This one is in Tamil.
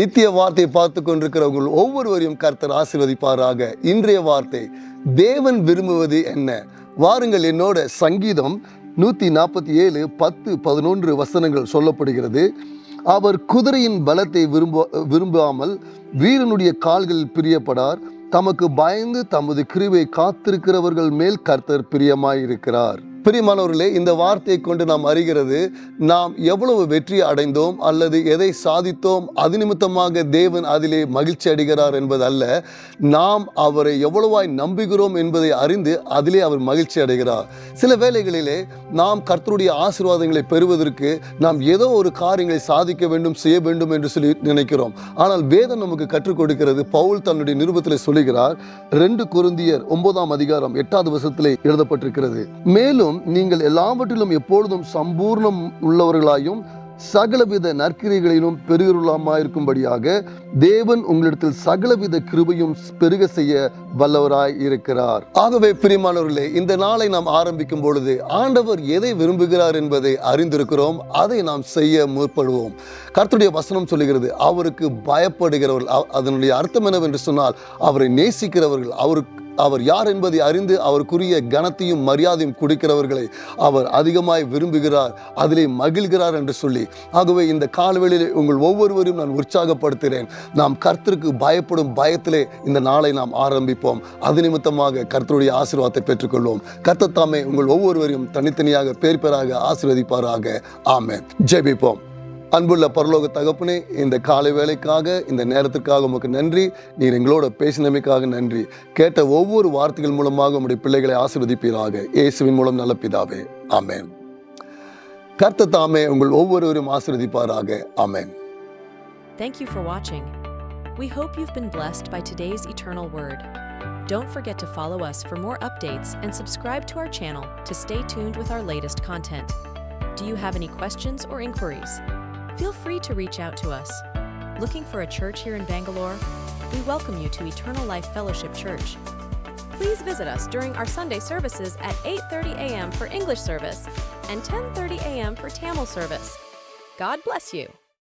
நித்திய வார்த்தையை பார்த்து கொண்டிருக்கிறவர்கள் ஒவ்வொருவரையும் கர்த்தர் ஆசீர்வதிப்பாராக. இன்றைய வார்த்தை தேவன் விரும்புவது என்ன? வாருங்கள் என்னோட சங்கீதம் நூற்றி நாற்பத்தி ஏழு பத்து பதினொன்று வசனங்கள் சொல்லப்படுகிறது. அவர் குதிரையின் பலத்தை விரும்ப விரும்பாமல் வீரனுடைய கால்களில் பிரியப்படார். தமக்கு பயந்து தமது கிருவை காத்திருக்கிறவர்கள் மேல் கர்த்தர் பிரியமாயிருக்கிறார். பிரிமானவர்களே இந்த வார்த்தையை கொண்டு நாம் அறிகிறது நாம் எவ்வளவு வெற்றி அடைந்தோம் அல்லது எதை சாதித்தோம் அது நிமித்தமாக தேவன் அதிலே மகிழ்ச்சி அடைகிறார் என்பது அல்ல நாம் அவரை எவ்வளவாய் நம்புகிறோம் என்பதை அறிந்து அதிலே அவர் மகிழ்ச்சி அடைகிறார். சில வேளைகளிலே நாம் கர்த்தருடைய ஆசீர்வாதங்களை பெறுவதற்கு நாம் ஏதோ ஒரு காரியங்களை சாதிக்க வேண்டும் செய்ய வேண்டும் என்று சொல்லி நினைக்கிறோம். ஆனால் வேதம் நமக்கு கற்றுக் கொடுக்கிறது. பவுல் தன்னுடைய நிருபத்தில் சொல்லுகிறார் ரெண்டு குருந்தியர் ஒன்பதாம் அதிகாரம் எட்டாவது வசத்திலே எழுதப்பட்டிருக்கிறது. மேலும் நீங்கள் எல்லாவற்றிலும் எப்பொழுதும் சம்பூர்ணம் உள்ளவர்களாயும் சகலவித நற்கிரிகளிலும் பெருகருளமாயிருக்கும்படியாக தேவன் உங்களிடத்தில் சகலவித கிருபையும் பெருக செய்ய வல்லவராய் இருக்கிறார். ஆகவே பிரியமானவர்களே இந்த நாளை நாம் ஆரம்பிக்கும் பொழுது ஆண்டவர் எதை விரும்புகிறார் என்பதை அறிந்திருக்கிறோம். அதை நாம் செய்ய முற்படுவோம். கர்த்தருடைய வசனம் சொல்லுகிறது அவருக்கு பயப்படுகிறவர்கள் அதனுடைய அர்த்தம் என்னவென்று சொன்னால் அவரை நேசிக்கிறவர்கள் அவருக்கு அவர் யார் என்பதை அறிந்து அவருக்குரிய கனத்தையும் மரியாதையும் கொடுக்கிறவர்களை அவர் அதிகமாய் விரும்புகிறார் அதிலே மகிழ்கிறார் என்று சொல்லி. ஆகவே இந்த காலவெளியிலே உங்கள் ஒவ்வொருவரையும் நான் உற்சாகப்படுத்துகிறேன். நாம் கர்த்தருக்கு பயப்படும் பயத்திலே இந்த நாளை நாம் ஆரம்பிப்போம். அது நிமித்தமாக கர்த்தருடைய ஆசீர்வாதத்தை பெற்றுக்கொள்வோம். கர்த்தர் தாமே உங்கள் ஒவ்வொருவரையும் தனித்தனியாக பேர் பேராக ஆசீர்வதிப்பாராக. ஆமே ஜெபிப்போம். அன்புள்ள பரலோக தகப்பனே இந்த காலை வேலைக்காக இந்த நேரத்துக்காக உமக்கு நன்றி நீர் எங்களோட பேசினமைக்காக நன்றி கேட்ட ஒவ்வொரு வார்த்தைகள் மூலமாக உங்களுடைய பிள்ளைகளை ஆசிர்வதிப்பீராக இயேசுவின் மூலம் நல்ல பிதாவே ஆமேன் கர்த்த தாமே உங்கள் ஒவ்வொருவரும் ஆசிர்வதிப்பாராக ஆமேன் Thank you for watching. We hope you've been blessed by today's eternal word. Don't forget to follow us for more updates and subscribe to our channel to stay tuned with our latest content. Do you have any questions or inquiries? Feel free to reach out to us. Looking for a church here in Bangalore? We welcome you to Eternal Life Fellowship Church. Please visit us during our Sunday services at 8:30 a.m. for English service and 10:30 a.m. for Tamil service. God bless you.